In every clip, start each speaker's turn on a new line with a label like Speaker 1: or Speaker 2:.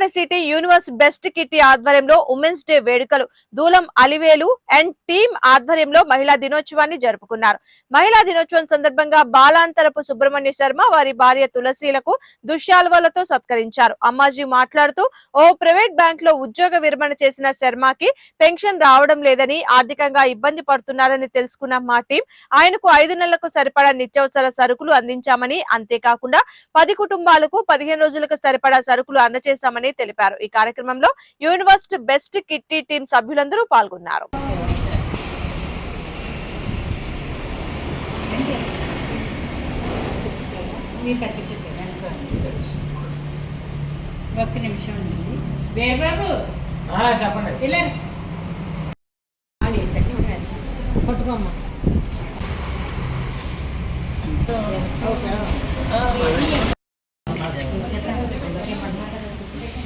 Speaker 1: IICT universe best kitty ఆధ్వర్యంలో women's day వేడుకలు. Dulam Alivelu and team ఆధ్వర్యంలో మహిళా దినోత్సవాన్ని జరుపుకున్నారు. మహిళా దినోత్సవం సందర్భంగా బాలాంతరపు సుబ్రహ్మణ్య శర్మ వారి భార్య తులసీలకు దుశ్శాలువలతో సత్కరించారు. అమ్మాజీ మాట్లాడుతూ ఓ ప్రైవేట్ బ్యాంక్లో ఉద్యోగ విరమణ చేసిన శర్మకి పెన్షన్ రావడం లేదని ఆర్థికంగా ఇబ్బంది పడుతున్నారని తెలుసుకున్న మా టీం ఆయనకు ఐదు నెలలకు సరిపడా నిత్యావసర సరుకులు అందించామని అంతేకాకుండా పది కుటుంబాలకు పదిహేను రోజులకు సరిపడా సరుకులు అందజేశామని తెలిపారు. ఈ కార్యక్రమంలో యూనివర్సిటీ బెస్ట్ కిట్టి టీం సభ్యులందరూ పాల్గొన్నారు.
Speaker 2: వేబాబు
Speaker 3: ఆ,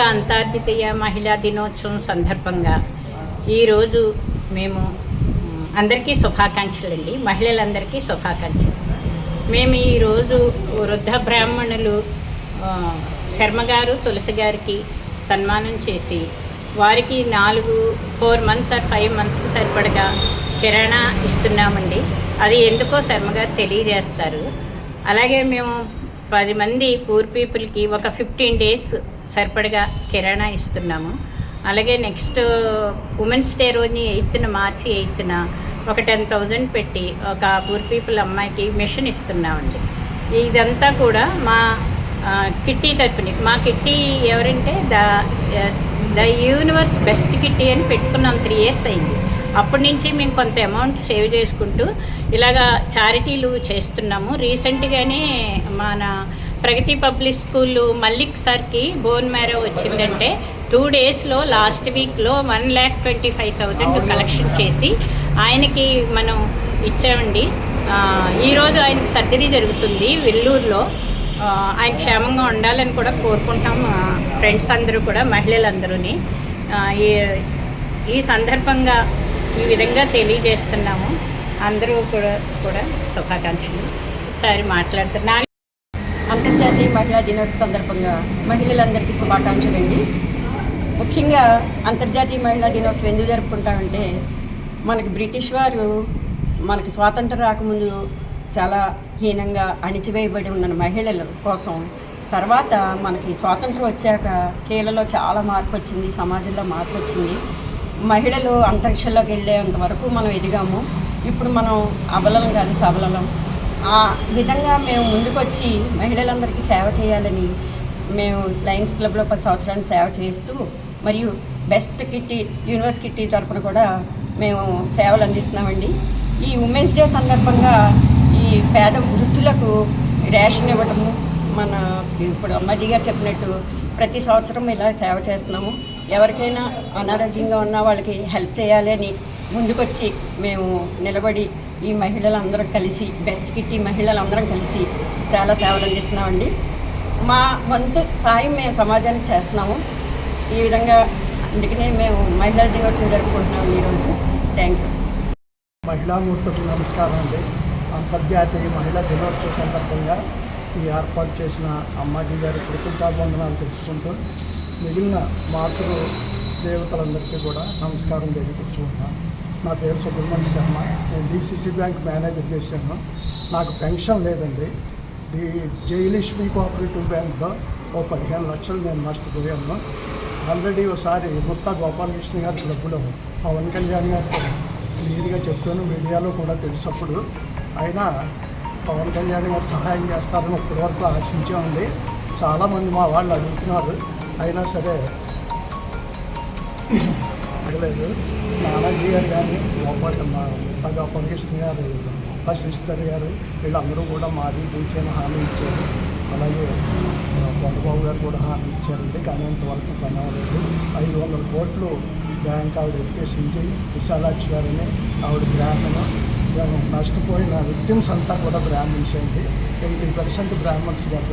Speaker 2: కొట్టుకోమ్మ అంతర్జాతీయ మహిళా దినోత్సవం సందర్భంగా ఈరోజు మేము అందరికీ శుభాకాంక్షలు అండి. మహిళలందరికీ శుభాకాంక్షలు. మేము ఈరోజు వృద్ధ బ్రాహ్మణులు శర్మగారు శర్మ గారు తులసి గారికి సన్మానం చేసి వారికి నాలుగు ఫోర్ మంత్స్ ఆర్ ఫైవ్ మంత్స్కి సరిపడగా కిరాణా ఇస్తున్నామండి. అది ఎందుకో శర్మగారు తెలియజేస్తారు. అలాగే మేము పది మంది పూర్ పీపుల్కి ఒక ఫిఫ్టీన్ డేస్ సరిపడగా కిరాణా ఇస్తున్నాము. అలాగే నెక్స్ట్ ఉమెన్స్ డే రోజుని ఎయిత్న మార్చి ఎయిత్న ఒక టెన్ థౌజండ్ పెట్టి ఒక పూర్ పీపుల్ అమ్మాయికి మిషన్ ఇస్తున్నామండి. ఇదంతా కూడా మా కిట్టి తరపుని మా కిట్టి ఎవరంటే the the universe best kitty అని పెట్టుకున్నాం త్రీ ఇయర్స్ అయింది. అప్పటి నుంచి మేము కొంత అమౌంట్ సేవ్ చేసుకుంటూ ఇలాగా చారిటీలు చేస్తున్నాము. రీసెంట్గానే మన ప్రగతి పబ్లిక్ స్కూల్ మల్లిక్ సార్కి బోన్ మ్యారో వచ్చిందంటే టూ డేస్లో లాస్ట్ వీక్లో one lakh twenty five thousand collection చేసి ఆయనకి మనం ఇచ్చామండి. ఈరోజు ఆయనకి సర్జరీ జరుగుతుంది వెల్లూరులో. ఆయన క్షేమంగా ఉండాలని కూడా కోరుకుంటాం ఫ్రెండ్స్ అందరూ కూడా మహిళలందరూని. ఈ ఈ సందర్భంగా ఈ విధంగా తెలియజేస్తున్నాము. అందరూ కూడా కూడా శుభాకాంక్షలు. ఒకసారి మాట్లాడుతున్నాను
Speaker 4: అంతర్జాతీయ మహిళా దినోత్సవ సందర్భంగా మహిళలందరికీ శుభాకాంక్షలు అండి. ముఖ్యంగా అంతర్జాతీయ మహిళా దినోత్సవం ఎందుకు జరుపుకుంటామంటే మనకి బ్రిటిష్ వారు మనకి స్వాతంత్రం రాకముందు చాలా హీనంగా అణిచివేయబడి ఉన్న మహిళల కోసం తర్వాత మనకి స్వాతంత్రం వచ్చాక స్త్రీలలో చాలా మార్పు వచ్చింది సమాజంలో మార్పు వచ్చింది. మహిళలు అంతరిక్షంలోకి వెళ్ళేంత వరకు మనం ఎదిగాము. ఇప్పుడు మనం అబలం కాదు సబలం ఆ విధంగా మేము ముందుకొచ్చి మహిళలందరికీ సేవ చేయాలని మేము లయన్స్ క్లబ్లో పది సంవత్సరాలు సేవ చేస్తూ మరియు బెస్ట్ కిట్టి యూనివర్స్ కిట్టి తరపున కూడా మేము సేవలు అందిస్తున్నామండి. ఈ ఉమెన్స్ డే సందర్భంగా ఈ పేద వృద్ధులకు రేషన్ ఇవ్వటము మన ఇప్పుడు అమ్మాజీ గారు చెప్పినట్టు ప్రతి సంవత్సరం ఇలా సేవ చేస్తున్నాము. ఎవరికైనా అనారోగ్యంగా ఉన్న వాళ్ళకి హెల్ప్ చేయాలి అని ముందుకొచ్చి మేము నిలబడి ఈ మహిళలందరం కలిసి బెస్ట్ కిట్టి మహిళలందరం కలిసి చాలా సేవలు అందిస్తున్నామండి. మా వంతు సాయం మేము సమాజానికి చేస్తున్నాము. ఈ విధంగా అందుకనే మేము మహిళా దినోత్సవం జరుపుకుంటున్నాము ఈరోజు. థ్యాంక్ యూ
Speaker 5: మహిళామూర్తులకు నమస్కారం అండి. అంతర్జాతీయ మహిళా దినోత్సవ సందర్భంగా ఈ ఏర్పాటు చేసిన అమ్మాజీ గారి కృతజ్ఞతాబంధనాలు తెలుసుకుంటూ మిగిలిన మాతృ దేవతలందరికీ కూడా నమస్కారం తెలియపరుచుకుంటున్నాను నా పేరు సుబ్రహ్మణ్య శర్మ. నేను డిసిసి బ్యాంక్ మేనేజర్ చేశాను. నాకు పెన్షన్ లేదండి. ది జయలక్ష్మి కోఆపరేటివ్ బ్యాంక్లో ఓ పదిహేను లక్షలు నేను నష్టపోయాను. ఆల్రెడీ ఒకసారి ముత్తా గోపాలకృష్ణ గారి క్లబ్లో పవన్ కళ్యాణ్ గారికి క్లియర్గా చెప్పాను. మీడియాలో కూడా తెలిసినప్పుడు అయినా పవన్ కళ్యాణ్ గారు సహాయం చేస్తారని ఇప్పటివరకు ఆశించామండి చాలామంది మా వాళ్ళు అడుగుతున్నారు. అయినా సరే లేదు నానాజీ గారు కానీ లోపల మా ముత్తా గోపాలకృష్ణ గారు మా సిస్టర్ గారు వీళ్ళందరూ కూడా మాది కూర్చొని హామీ ఇచ్చారు. అలాగే కొండబాబు గారు కూడా హామీ ఇచ్చారండి. కానీ ఇంతవరకు పని అవ్వలేదు ఐదు వందల కోట్లు బ్యాంక్ ఆవిడ ఎత్తేసింది విశాలాక్షి గారిని. ఆవిడ బ్రాహ్మణ. నష్టపోయిన విక్టిమ్స్ అంతా కూడా బ్రాహ్మణ్స్ అండి. ఎయిటీ పర్సెంట్ బ్రాహ్మణ్స్ గారు